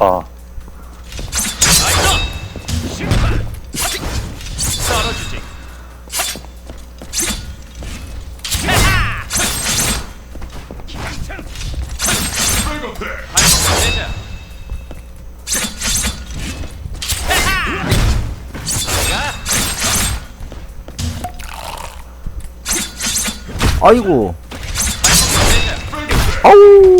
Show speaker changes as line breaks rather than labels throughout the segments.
내자.
아이고. 아우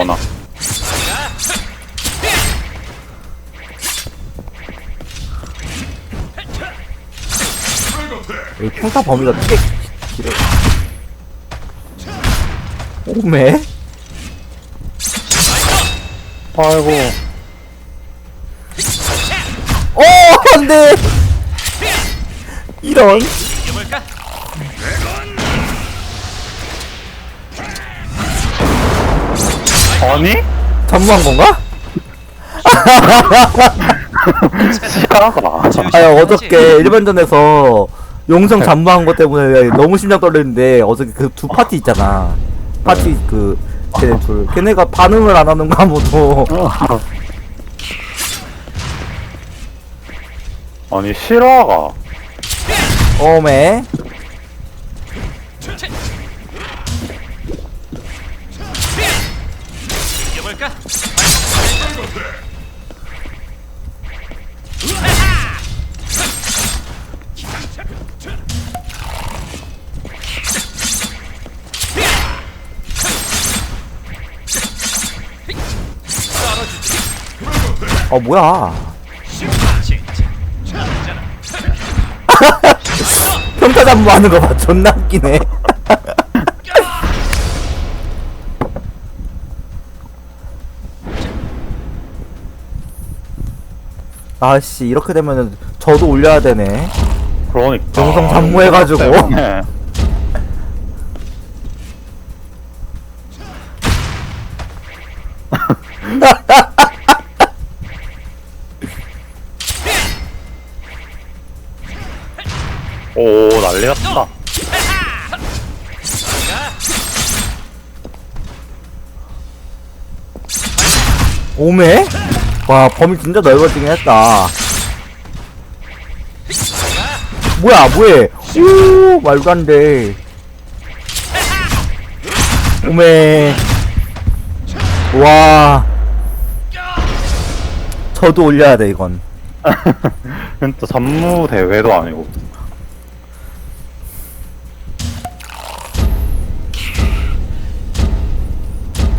어나.
이 평타 범위가 꽤 길어 오메
아이고.
어 안돼 이런
아니?
전무한 건가?
시야가.
아 어저께 일반전에서 용성 잠무한 것 때문에 너무 심장 떨리는데 어저께 그 두 파티 있잖아 파티 그 걔네 둘 걔네가 반응을 안 하는 거 아무도
아니, 실화가.
오메
썰어주지.
어 뭐야. 평타 잠무하는 거봐 존나 웃기네 아씨 이렇게 되면은 저도 올려야 되네
그러니까.
정성 잠무해가지고.
네. 오, 난리 났다.
오메? 와 범위 진짜 넓어지긴 했다. 뭐야 뭐해? 오 말도 안돼. 오메. 와. 저도 올려야 돼 이건.
진짜 전무 대회도 아니고.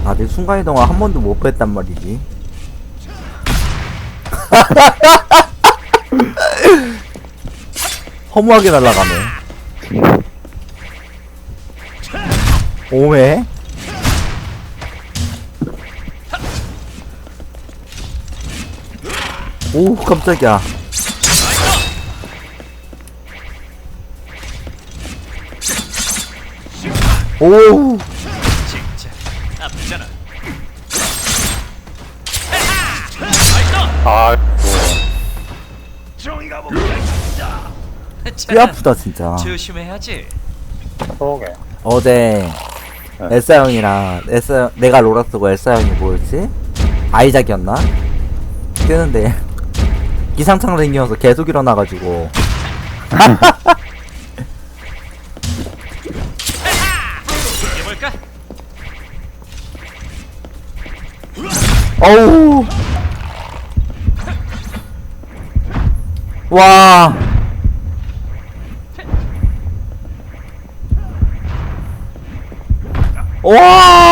아내 순간이동을 한 번도 못 뺐단 말이지 허무하게 날아가네. 오메? 오 깜짝이야. 오 뼈 아프다 진짜
조심해야지.
그러게.
어제
네.
엘사 형이랑 엘사 내가 로라 쓰고 엘사 형이 뭐였지? 아이작이었나? 뜨는데 기상창 생겨서 계속 일어나가지고? 어우 와 와!